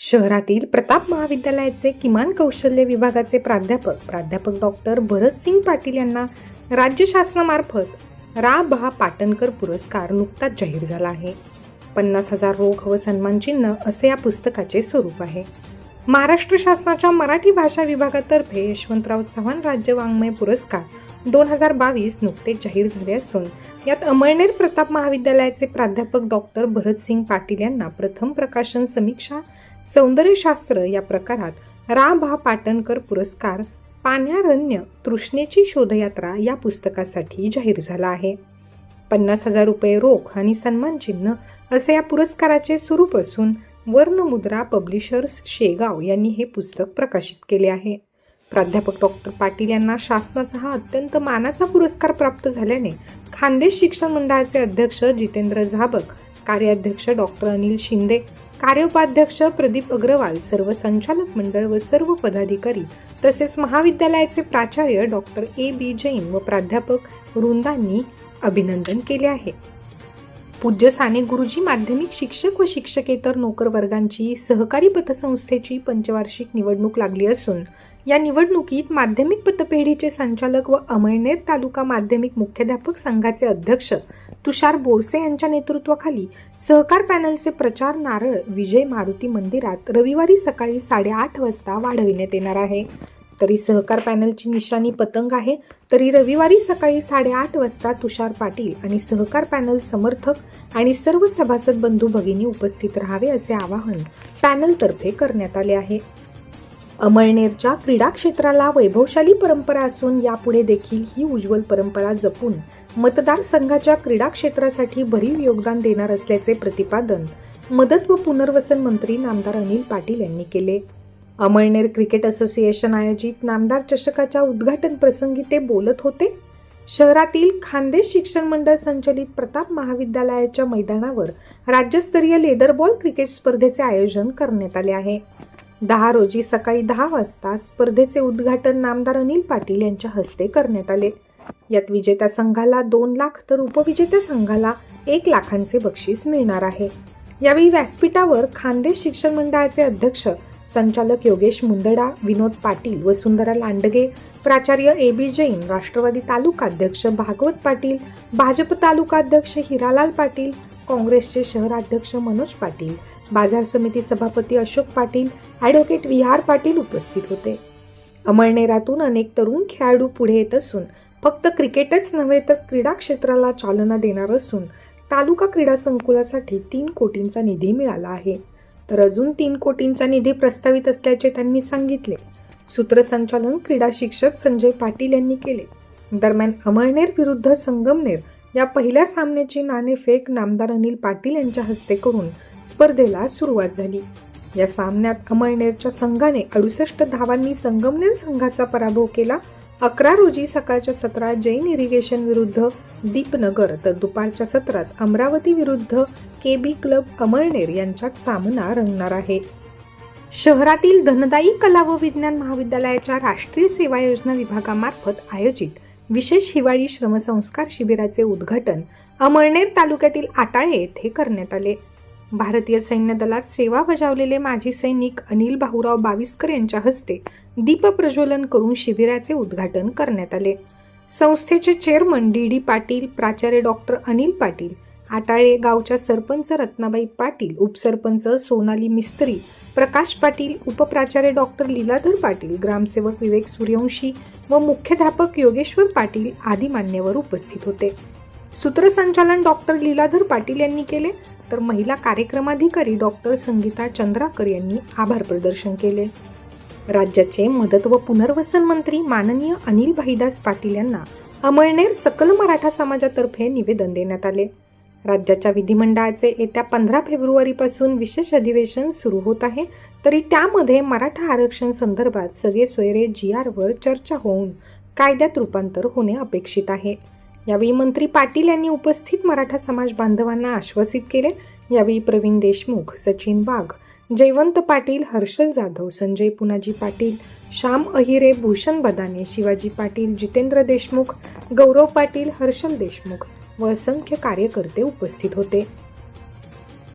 शहरातील प्रताप महाविद्यालयाचे किमान कौशल्य विभागाचे प्राध्यापक प्राध्यापक डॉक्टर भरतसिंग पाटील यांना राज्य शासनामार्फत रा. भा पाटणकर पुरस्कार नुकताच जाहीर झाला आहे. पन्नास हजार रोख व सन्मानचिन्ह असे या पुस्तकाचे स्वरूप आहे. महाराष्ट्र शासनाच्या मराठी भाषा विभागातर्फे यशवंतराव चव्हाण राज्य वाङ्मय पुरस्कार दोन हजार बावीस नुकतेच जाहीर झाले असून यात अमळनेर प्रताप महाविद्यालयाचे प्राध्यापक डॉक्टर भरतसिंग पाटील यांना प्रथम प्रकाशन समीक्षा सौंदर्यशास्त्र या प्रकारात रा भा पाटणकर पुरस्कार पाण्यारण्य तृष्णेची शोधयात्रा या पुस्तकासाठी जाहीर झाला आहे. पन्नास हजार रुपये रोख आणि सन्मानचिन्ह असे या पुरस्काराचे स्वरूप असून वर्णमुद्रा पब्लिशर्स शेगाव यांनी हे पुस्तक प्रकाशित केले आहे. प्राध्यापक डॉक्टर पाटील यांना शासनाचा हा अत्यंत मानाचा पुरस्कार प्राप्त झाल्याने खानदेश शिक्षण मंडळाचे अध्यक्ष जितेंद्र झाबक कार्याध्यक्ष डॉक्टर अनिल शिंदे कार्योपाध्यक्ष प्रदीप अग्रवाल सर्व संचालक मंडळ व सर्व पदाधिकारी तसेच महाविद्यालयाचे प्राचार्य डॉक्टर ए. बी. जैन व प्राध्यापक वृंदांनी अभिनंदन केले आहे. पूज्य साने गुरुजी माध्यमिक शिक्षक व शिक्षकेतर नोकर वर्गांची सहकारी पतसंस्थेची पंचवार्षिक निवडणूक लागली असून या निवडणुकीत माध्यमिक पतपेढीचे संचालक व अमळनेर तालुका माध्यमिक मुख्याध्यापक संघाचे अध्यक्ष तुषार बोरसे यांच्या नेतृत्वाखाली सहकार पॅनलचे प्रचार नारळ विजय मारुती मंदिरात रविवारी सकाळी साडेआठ वाजता वाढविण्यात येणार आहे. तरी सहकार पॅनलची निशाणी पतंग आहे तरी रविवारी सकाळी साडेआठ वाजता तुषार पाटील आणि सहकार पॅनल समर्थक आणि सर्व सभासद बंधू भगिनी उपस्थित राहावे असे आवाहन पॅनलतर्फे करण्यात आले आहे. अमळनेरच्या क्रीडा क्षेत्राला वैभवशाली परंपरा असून यापुढे देखील ही उज्ज्वल परंपरा जपून मतदारसंघाच्या क्रीडा क्षेत्रासाठी भरीव योगदान देणार असल्याचे प्रतिपादन मदत व पुनर्वसन मंत्री नामदार अनिल पाटील यांनी केले. अमळनेर क्रिकेट असोसिएशन आयोजित नामदार चषकाच्या उद्घाटन प्रसंगी ते बोलत होते. शहरातील खानदेश शिक्षण मंडळ संचलित प्रताप महाविद्यालयाच्या मैदानावर राज्यस्तरीय लेदरबॉल क्रिकेट स्पर्धेचे आयोजन करण्यात आले आहे. दहा रोजी सकाळी दहा वाजता स्पर्धेचे उद्घाटन नामदार अनिल पाटील यांच्या हस्ते करण्यात आले. यात विजेत्या संघाला दोन लाख तर उपविजेत्या संघाला एक लाखांचे बक्षीस मिळणार आहे. यावेळी व्यासपीठावर खानदेश शिक्षण मंडळाचे अध्यक्ष संचालक योगेश मुंदडा विनोद पाटील व सुंदरा लांडगे प्राचार्य ए बी जैन राष्ट्रवादी तालुकाध्यक्ष भागवत पाटील भाजप तालुकाध्यक्ष हिरालाल पाटील काँग्रेसचे शहराध्यक्ष मनोज पाटील बाजार समिती सभापती अशोक पाटील ॲडव्होकेट विहार पाटील उपस्थित होते. अमळनेरातून अनेक तरुण खेळाडू पुढे येत असून फक्त क्रिकेटच नव्हे तर क्रीडा क्षेत्राला चालना देणार असून तालुका क्रीडा संकुलासाठी तीन कोटींचा निधी मिळाला आहे. तर अजून तीन कोटींचा निधी प्रस्तावित असल्याचे त्यांनी सांगितले. सूत्रसंचालन क्रीडा शिक्षक संजय पाटील यांनी केले. दरम्यान अमळनेर विरुद्ध संगमनेर या पहिल्या सामन्याची नाणेफेक नामदार अनिल पाटील यांच्या हस्ते करून स्पर्धेला सुरुवात झाली. या सामन्यात अमळनेरच्या संघाने अडुसष्ट धावांनी संगमनेर संघाचा पराभव केला. अकरा रोजी सकाळच्या सत्रात जैन इरिगेशन विरुद्ध दीपनगर तर दुपारच्या सत्रात अमरावती विरुद्ध के बी क्लब अमळनेर यांच्यात सामना रंगणार आहे. शहरातील धनदायी कला व विज्ञान महाविद्यालयाच्या राष्ट्रीय सेवा योजना विभागामार्फत आयोजित विशेष हिवाळी श्रमसंस्कार शिबिराचे उद्घाटन अमळनेर तालुक्यातील आटाळे येथे करण्यात आले. भारतीय सैन्य दलात सेवा बजावलेले माजी सैनिक अनिल भाऊराव बाविस्कर यांच्या हस्ते दीप प्रज्वलन करून शिबिराचे उद्घाटन करण्यात आले. संस्थेचे चेअरमन डी डी पाटील प्राचार्य डॉक्टर अनिल पाटील आटाळे गावच्या सरपंच रत्नाबाई पाटील उपसरपंच सोनाली मिस्त्री प्रकाश पाटील उपप्राचार्य डॉक्टर लीलाधर पाटील ग्रामसेवक विवेक सूर्यवंशी व मुख्याध्यापक योगेश्वर पाटील आदी मान्यवर उपस्थित होते. सूत्रसंचालन डॉक्टर लीलाधर पाटील यांनी केले तर महिला कार्यक्रमाधिकारी डॉक्टर संगीता चंद्राकर यांनी आभार प्रदर्शन केले. राज्याचे मदत व पुनर्वसन मंत्री माननीय अनिल भाईदास पाटील यांना अमळनेर सकल मराठा समाजातर्फे निवेदन देण्यात आले. राज्याच्या विधिमंडळाचे येत्या पंधरा फेब्रुवारीपासून विशेष अधिवेशन सुरू होत आहे. तरी त्यामध्ये मराठा आरक्षण संदर्भात सगळे सोयरे जी आरवर चर्चा होऊन कायद्यात रूपांतर होणे अपेक्षित आहे. यावेळी मंत्री पाटील यांनी उपस्थित मराठा समाज बांधवांना आश्वासित केले. यावेळी प्रवीण देशमुख सचिन वाघ जयवंत पाटील हर्षल जाधव संजय पुनाजी पाटील श्याम अहिरे भूषण बदाने शिवाजी पाटील जितेंद्र देशमुख गौरव पाटील हर्षल देशमुख व असंख्य कार्यकर्ते उपस्थित होते.